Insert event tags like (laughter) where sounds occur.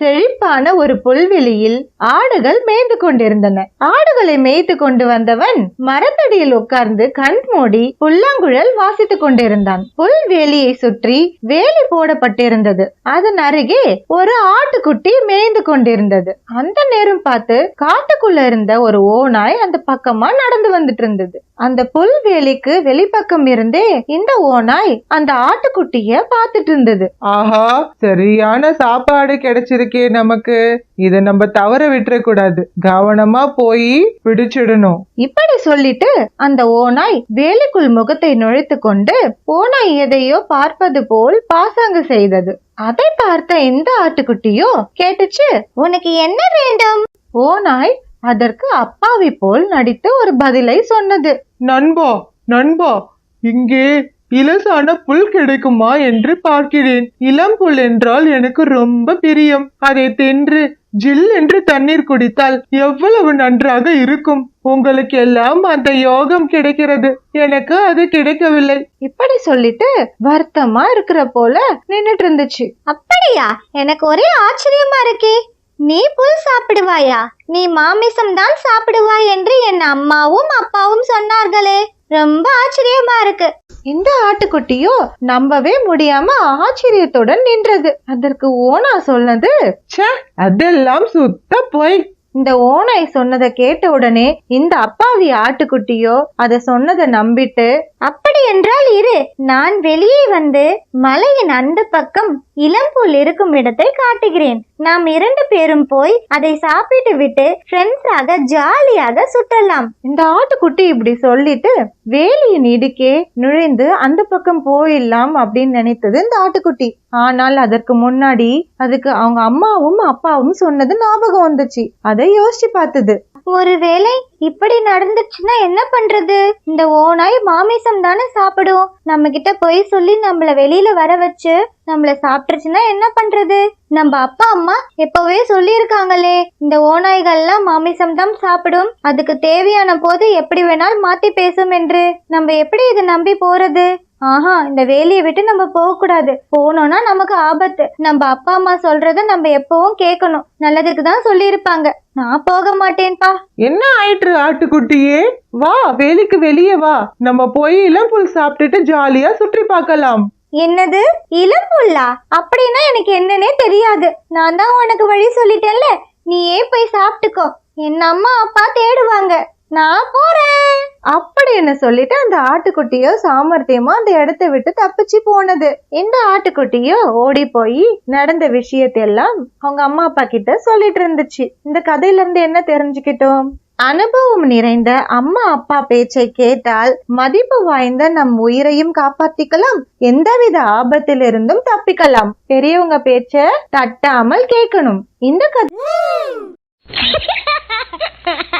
செழிப்பான ஒரு புல்வெளியில் ஆடுகள் மேய்ந்து கொண்டிருந்தன. ஆடுகளை மேய்த்து கொண்டு வந்தவன் மரத்தடியில் உட்கார்ந்து கண் மூடி புல்லாங்குழல் வாசித்துக் கொண்டிருந்தான். புல்வேலியை சுற்றி வேலி போடப்பட்டிருந்தது. அதன் அருகே ஒரு ஆட்டுக்குட்டி மேய்ந்து கொண்டிருந்தது. அந்த நேரம் பார்த்து காட்டுக்குள்ள இருந்த ஒரு ஓநாய் அந்த பக்கமா நடந்து வந்துட்டு இருந்தது அந்த புல்வெளிக்கு வெளிப்பக்கம் இருந்தே இந்த ஓநாய் அந்த ஆட்டுக்குட்டிய பார்த்துட்டு இருந்தது ஆஹா சரியான சாப்பாடு கிடைச்சிருக்கு. நமக்கு. இத நம்ம தவற விட்டுற கூடாது கவனமா போய் பிடிச்சிடணும். இப்படி சொல்லிட்டு அந்த ஓநாய் வேலிக்குள் முகத்தை நுழைத்து கொண்டு ஓநாய் எதையோ பார்ப்பது போல் பாசாங்கு செய்தது. அதை பார்த்த இந்த ஆட்டுக்குட்டியோ கேட்டுச்சு உனக்கு என்ன வேண்டும்? ஓநாய் அதற்கு அப்பாவி போல் நடித்து ஒரு பதிலை சொன்னது. நண்பா நண்பா இங்கே இலசான புல் கிடைக்குமா என்று பார்க்கிறேன். இளம் புல் என்றால் எனக்கு ரொம்ப பிரியம். அதை தின்று ஜில் என்று தண்ணீர் குடித்தால் எவ்வளவு நன்றாக இருக்கும். உங்களுக்கு எல்லாம் அந்த யோகம் கிடைக்கிறது. எனக்கு அது கிடைக்கவில்லை. இப்படி சொல்லிட்டு வருத்தமா இருக்கிற போல நின்னுட்டு இருந்துச்சு அப்படியா? எனக்கு ஒரே ஆச்சரியமா இருக்கே. நீ புல் சாப்பிடுவாயா? நீ மாமிசம் தான் சாப்பிடுவாய் என்று என் அம்மாவும் அப்பாவும் சொன்னார்களே. ரொம்ப ஆச்சரியமா இருக்கு. இந்த ஆட்டுக்குட்டியோ நம்பவே முடியாம ஆச்சரியத்துடன் நின்றது. அதற்கு ஓனா சொன்னது அதெல்லாம் சுத்த போய். இந்த ஓனாய் சொன்னதை கேட்ட உடனே இந்த அப்பாவி ஆட்டுக்குட்டியோ அத சொன்னதை நம்பிட்டு அப்படி என்றால் இரு நான் வெளியே வந்து மலையின் அந்த பக்கம் இளம்பூல் இருக்கும் இடத்தை காட்டுகிறேன். நாம் இரண்டு பேரும் போய் அதை சாப்பிட்டு விட்டு ஃப்ரெண்ட்ஸாக ஜாலியாக சுற்றலாம். இந்த ஆட்டுக்குட்டி இப்படி சொல்லிட்டு வேலியின் இடுக்கே நுழைந்து அந்த பக்கம் போயிடலாம் அப்படின்னு நினைத்தது இந்த ஆட்டுக்குட்டி. ஆனால் அதற்கு முன்னாடி அதுக்கு அவங்க அம்மாவும் அப்பாவும் சொன்னது ஞாபகம் வந்துச்சு. அதை யோசிச்சு பார்த்தது. ஒருவேளை இப்படி நடந்துச்சுன்னா என்ன பண்றது? இந்த ஓனாய் மாமிசம் தானே சாப்பிடும். நம்ம கிட்ட போய் சொல்லி நம்மள வெளியில வர வச்சு நம்மள சாப்பிட்டுருச்சுன்னா என்ன பண்றது? நம்ம அப்பா அம்மா எப்பவே சொல்லியிருக்காங்களே இந்த ஓநாய்கள்லாம் மாமிசம் தான் சாப்பிடும். அதுக்கு தேவையான போது எப்படி வேணாலும் மாத்தி பேசும் என்று. நம்ம எப்படி இதை நம்பி போறது? ஆஹா இந்த வேலையை விட்டு நம்ம போக கூடாது போனோம்னா நமக்கு ஆபத்து. நம்ம அப்பா அம்மா சொல்றத நம்ம எப்பவும் கேட்கணும். நல்லதுக்கு தான் சொல்லியிருப்பாங்க. நான் போக மாட்டேன்பா. என்ன ஆயிற்று ஆட்டுக்குட்டியே? வா வேலிக்கு வெளியே வா. நம்ம போய் இளம்புல் சாப்பிட்டுட்டு ஜாலியா சுற்றி பார்க்கலாம். என்னது? இளம்புல்லா அப்படின்னா எனக்கு என்னன்னே தெரியாது. நான் தான் உனக்கு வழி சொல்லிட்டேன்ல. நீயே போய் சாப்பிட்டுக்கோ. என் அம்மா அப்பா தேடுவாங்க. நான் போறேன். அப்படின்னு சொல்லிட்டு அந்த ஆட்டுக்குட்டியோ சாமர்த்தியமா அந்த இடத்த விட்டு தப்பிச்சு போனது. இந்த ஆட்டுக்குட்டியோ ஓடி போய் நடந்த விஷயத்தையெல்லாம் அவங்க அம்மா அப்பா கிட்ட சொல்லிட்டு இருந்துச்சு. இந்த கதையில இருந்து என்ன தெரிஞ்சுக்கிட்டோம்? அனுபவம் நிறைந்த அம்மா அப்பா பேச்சை கேட்டால் மதிப்பு வாய்ந்த நம் உயிரையும் காப்பாத்திக்கலாம். எந்தவித ஆபத்திலிருந்தும் தப்பிக்கலாம். பெரியவங்க பேச்ச தட்டாமல் கேட்கணும். இந்த கதை (laughs)